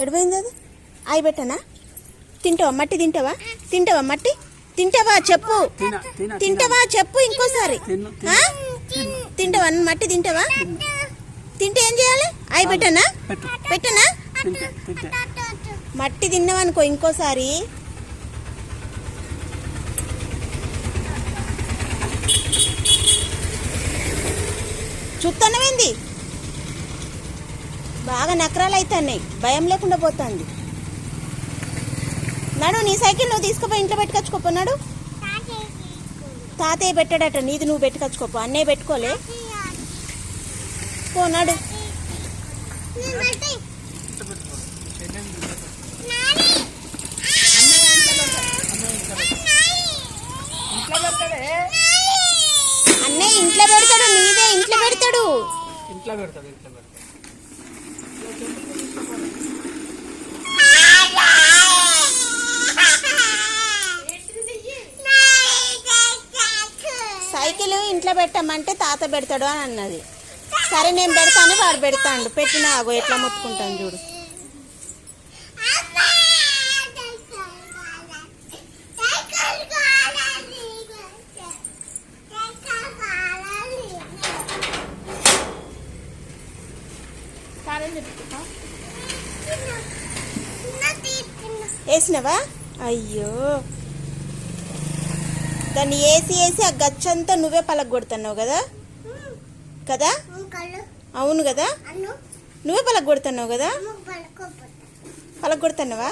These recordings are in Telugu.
ఎడిపోయింది అది? అయి పెట్టనా? తింటావా? మట్టి తింటావా? తింటావా మట్టి? తింటావా చెప్పు. తింటావా చెప్పు ఇంకోసారి? తింటావా? మట్టి తింటావా? తింటే ఏం చేయాలి? అయి పెట్టనా? పెట్టు. పెట్టనా? మట్టి తిన్నావనుకో ఇంకోసారి. చూస్తానవేంది బాగా నకరాలు అవుతున్నాయి భయం లేకుండా పోతుంది. నడు నీ సైకిల్ నువ్వు తీసుకుపోయి ఇంట్లో పెట్టుకొచ్చుకోపోన్నాడు తాతయ్య పెట్టాడట నీది నువ్వు పెట్టుకొచ్చుకోపో అన్నయ్య పెట్టుకోలే. పోనాడు అన్నయ్య ఇంట్లో పెడతాడు నీదే ఇంట్లో పెడతాడు. ఇంట్లో పెడతాడు ఇంట్లో పెడతాడు. సైకిల్ ఇంట్లో పెట్టమంటే తాత పెడతాడు అని అన్నది. సరే నేను పెడతాను వాడు పెడతాడు. పెట్టిన ఆగో ఎట్లా ముట్టుకుంటాను చూడు. వేసినవా? అయ్యో. దాన్ని వేసి వేసి ఆ గచ్చంతా నువ్వే పలగొడుతున్నావు కదా? కదా? అవును కదా? నువ్వే పలగొడుతున్నావు కదా? పలగొడుతున్నావా?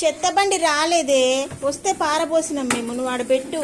చెత్త బండి రాలేదే వస్తే పారబోసినాం మేము నువ్వు ఆడ పెట్టు.